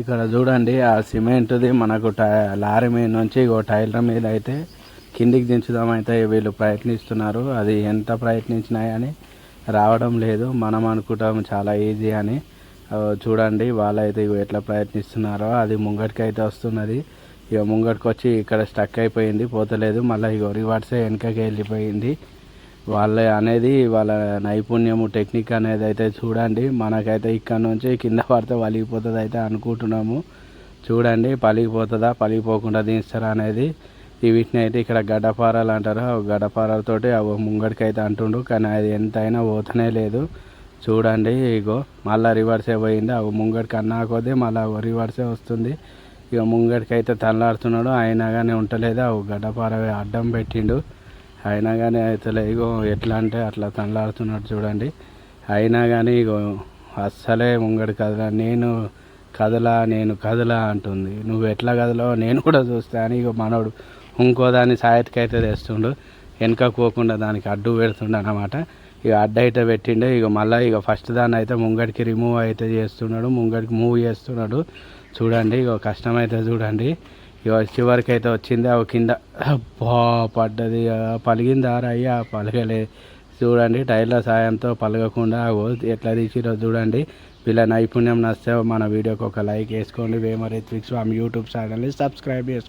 ఇక్కడ చూడండి ఆ సిమెంట్ది మనకు టై లారీ మీద నుంచి ఓ టైలర్ మీద అయితే కిందికి దించుదామైతే వీళ్ళు ప్రయత్నిస్తున్నారు. అది ఎంత ప్రయత్నించినా కానీ రావడం లేదు. మనం అనుకుంటాం చాలా ఈజీ అని. చూడండి వాళ్ళైతే ఇగో ఎట్లా ప్రయత్నిస్తున్నారో. అది ముంగటికి అయితే వస్తున్నది. ఇక ముంగటికి వచ్చి ఇక్కడ స్టక్ అయిపోయింది పోతలేదు. మళ్ళీ ఇగో రివర్సే వెనకకి వెళ్ళిపోయింది. వాళ్ళ అనేది వాళ్ళ నైపుణ్యము టెక్నిక్ అనేది అయితే చూడండి. మనకైతే ఇక్కడ నుంచి కింద పడితే పలిగిపోతుంది అయితే అనుకుంటున్నాము. చూడండి పలిగిపోతుందా పలిగిపోకుండా దించుతారా అనేది. ఈ వీటిని అయితే ఇక్కడ గడ్డపారాలు అంటారు. ఆ గడ్డపారాలతోటి అవి ముంగడికి అయితే అంటుండు కానీ అది ఎంతైనా పోతనే లేదు. చూడండి ఇగో మళ్ళీ రివర్సే పోయింది. అవి ముంగడికి అన్నా కొద్దీ మళ్ళీ రివర్సే వస్తుంది. ఇక ముంగడికి అయితే తల్లాడుతున్నాడు అయినా కానీ ఉంటలేదు? అవి గడ్డపార అడ్డం పెట్టిండు. అయినా కానీ అయితే ఇగో ఎట్లా అంటే అట్లా తల్లాడుతున్నాడు చూడండి. అయినా కానీ ఇగో అస్సలే ముంగడి కదలా నేను కదలా నేను కదలా అంటుంది. నువ్వు ఎట్లా కదలో నేను కూడా చూస్తా అని ఇక మనోడు ఇంకో దాన్ని సాయతకి తెస్తుండు. వెనక పోకుండా దానికి అడ్డు పెడుతుండు అనమాట ఇక అడ్డు అయితే పెట్టిండు. ఇక మళ్ళీ ఇక ఫస్ట్ దాన్ని అయితే ముంగడికి రిమూవ్ అయితే చేస్తున్నాడు. ముంగడికి మూవ్ చేస్తున్నాడు. చూడండి ఇక కష్టం అయితే చూడండి. ఇక చివరికి అయితే వచ్చింది. అవి కింద బా పడ్డది. ఇక పలిగిందా అయ్యా? పలగలే చూడండి టైర్ల సాయంతో పలగకుండా ఎట్లా తీసిరో చూడండి. వీళ్ళ నైపుణ్యం నస్తే మన వీడియోకి ఒక లైక్ వేసుకోండి. వేమరీ త్రిక్స్ యూట్యూబ్ ఛానల్ని సబ్స్క్రైబ్ చేసుకోండి.